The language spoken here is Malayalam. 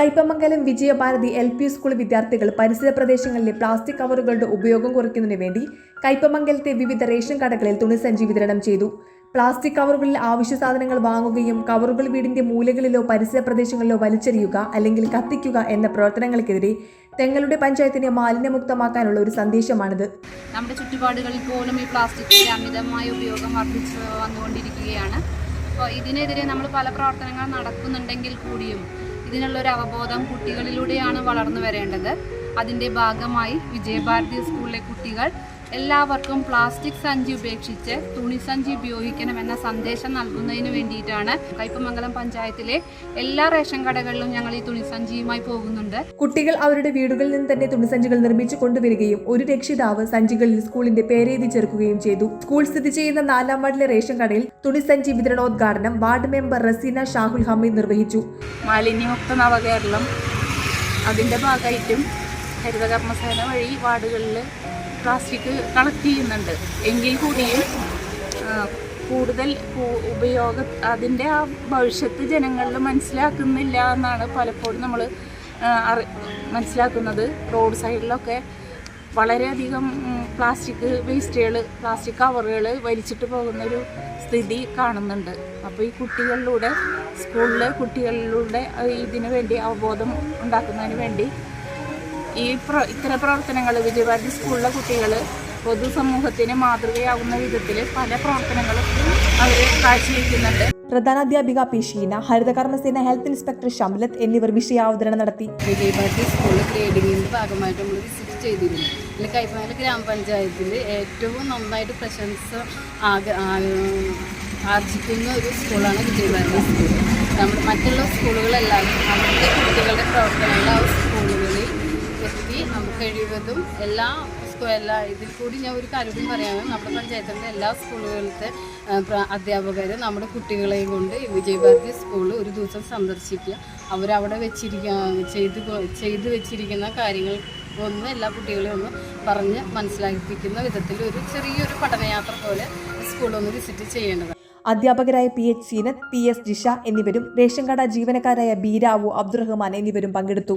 Kaipamangalam Vijayabharathi L P school വിദ്യാർത്ഥികൾ പരിസര പ്രദേശങ്ങളിലെ പ്ലാസ്റ്റിക് കവറുകളുടെ ഉപയോഗം കുറയ്ക്കുന്നതിന് വേണ്ടി കൈപ്പമംഗലത്തെ വിവിധ റേഷൻ കടകളിൽ തുണിസഞ്ചി വിതരണം ചെയ്തു. പ്ലാസ്റ്റിക് കവറുകളിൽ ആവശ്യ സാധനങ്ങൾ വാങ്ങുകയും കവറുകൾ വീടിന്റെ മൂലകളിലോ പരിസര പ്രദേശങ്ങളിലോ വലിച്ചെറിയുക അല്ലെങ്കിൽ കത്തിക്കുക എന്ന പ്രവർത്തനങ്ങൾക്കെതിരെ തങ്ങളുടെ പഞ്ചായത്തിനെ മാലിന്യമുക്തമാക്കാനുള്ള ഒരു സന്ദേശമാണിത്. നമ്മുടെ ചുറ്റുപാടുകളിൽ പോലും ഈ പ്ലാസ്റ്റിക്കിന്റെ അമിതമായ ഉപയോഗം വർദ്ധിച്ചു വന്നുകൊണ്ടിരിക്കുകയാണ്. അപ്പോൾ ഇതിനെതിരെ നമ്മൾ പല പ്രവർത്തനങ്ങൾ നടക്കുന്നുണ്ടെങ്കിൽ കൂടിയും ഇതിനുള്ളൊരു അവബോധം കുട്ടികളിലൂടെയാണ് വളർന്നു വരേണ്ടത്. അതിന്റെ ഭാഗമായി വിജയഭാരതി സ്കൂളിലെ കുട്ടികൾ എല്ലാവർക്കും പ്ലാസ്റ്റിക് സഞ്ചി ഉപേക്ഷിച്ച് തുണി സഞ്ചി ഉപയോഗിക്കണം എന്ന സന്ദേശം നൽകുന്നതിന് വേണ്ടിയിട്ടാണ് കയ്പമംഗലം പഞ്ചായത്തിലെ എല്ലാ റേഷൻ കടകളിലും ഞങ്ങൾ ഈ തുണി സഞ്ചിയുമായി പോകുന്നുണ്ട്. കുട്ടികൾ അവരുടെ വീടുകളിൽ നിന്ന് തന്നെ തുണിസഞ്ചികൾ നിർമ്മിച്ചു കൊണ്ടുവരികയും ഒരു രക്ഷിതാവ് സഞ്ചികളിൽ സ്കൂളിന്റെ പേരെഴുതി ചേർക്കുകയും ചെയ്തു. സ്കൂൾ സ്ഥിതി ചെയ്യുന്ന നാലാം വാർഡിലെ റേഷൻ കടയിൽ തുണി സഞ്ചി വിതരണോദ്ഘാടനം വാർഡ് മെമ്പർ റസീന ഷാഹുൽ ഹമീദ് നിർവഹിച്ചു. മാലിന്യമുക്ത നവകേരളം അതിന്റെ ഭാഗമായിട്ടും ഹരിതകർമ്മസേന വഴി വാർഡുകളിൽ പ്ലാസ്റ്റിക് കളക്ട് ചെയ്യുന്നുണ്ട്. എങ്കിൽ കൂടിയും കൂടുതൽ ഉപയോഗ അതിന്റെ ആ ഭവിഷ്യത്ത് ജനങ്ങളിൽ മനസ്സിലാക്കുന്നില്ല എന്നാണ് പലപ്പോഴും നമ്മൾ അറി മനസ്സിലാക്കുന്നത്. റോഡ് സൈഡിലൊക്കെ വളരെയധികം പ്ലാസ്റ്റിക് വേസ്റ്റുകൾ പ്ലാസ്റ്റിക് കവറുകൾ വലിച്ചിട്ട് പോകുന്നൊരു സ്ഥിതി കാണുന്നുണ്ട്. അപ്പോൾ ഈ കുട്ടികളിലൂടെ സ്കൂളിലെ കുട്ടികളിലൂടെ ഇതിനു വേണ്ടി അവബോധം ഉണ്ടാക്കുന്നതിന് വേണ്ടി ഈ പ്ര ഇത്തരം പ്രവർത്തനങ്ങൾ വിജയഭാരതി സ്കൂളിലെ കുട്ടികൾ പൊതുസമൂഹത്തിന് മാതൃകയാകുന്ന വിധത്തിൽ പല പ്രവർത്തനങ്ങളും അവർ കാഴ്ചവെക്കുന്നുണ്ട്. പ്രധാനാധ്യാപിക പി ഷീന ഹരിതകർമ്മസേന ഹെൽത്ത് ഇൻസ്പെക്ടർ ഷംലത്ത് എന്നിവർ വിഷയാവതരണം നടത്തി. വിജയഭാരതി സ്കൂളിൽ ഗ്രേഡിങ്ങിന്റെ ഭാഗമായിട്ട് നമ്മൾ വിസിറ്റ് ചെയ്തിരുന്നു. ഇതിൽ കൈപ്പാല ഗ്രാമപഞ്ചായത്തിൽ ഏറ്റവും നന്നായിട്ട് പ്രശംസ ആക ആർജിക്കുന്ന ഒരു സ്കൂളാണ് വിജയഭാരതി സ്കൂൾ. നമ്മൾ മറ്റുള്ള സ്കൂളുകളെല്ലാം അവരുടെ കുട്ടികളുടെ പ്രവർത്തനങ്ങൾ എത്തി നമുക്ക് എഴുപതും എല്ലാ എല്ലാ ഇതിൽ കൂടി ഞാൻ ഒരു കാര്യം പറയാമോ നമ്മുടെ പഞ്ചായത്തിന്റെ എല്ലാ സ്കൂളുകളിലത്തെ അധ്യാപകർ നമ്മുടെ കുട്ടികളെയും കൊണ്ട് വിജയഭാരതി സ്കൂൾ ഒരു ദിവസം സന്ദർശിക്കുക. അവരവിടെ വെച്ചിരിക്കുക ചെയ്ത് ചെയ്തു ചെയ്ത് വെച്ചിരിക്കുന്ന കാര്യങ്ങൾ ഒന്ന് എല്ലാ കുട്ടികളെയും ഒന്ന് പറഞ്ഞ് മനസ്സിലാക്കിപ്പിക്കുന്ന വിധത്തിൽ ഒരു ചെറിയൊരു പഠനയാത്ര പോലെ സ്കൂളൊന്ന് വിസിറ്റ് ചെയ്യേണ്ടത് അധ്യാപകരായ P H Seenath P S Jisha എന്നിവരും റേഷൻ കട ജീവനക്കാരായ ബീരാവു അബ്ദുറഹ്മാൻ എന്നിവരും പങ്കെടുത്തു.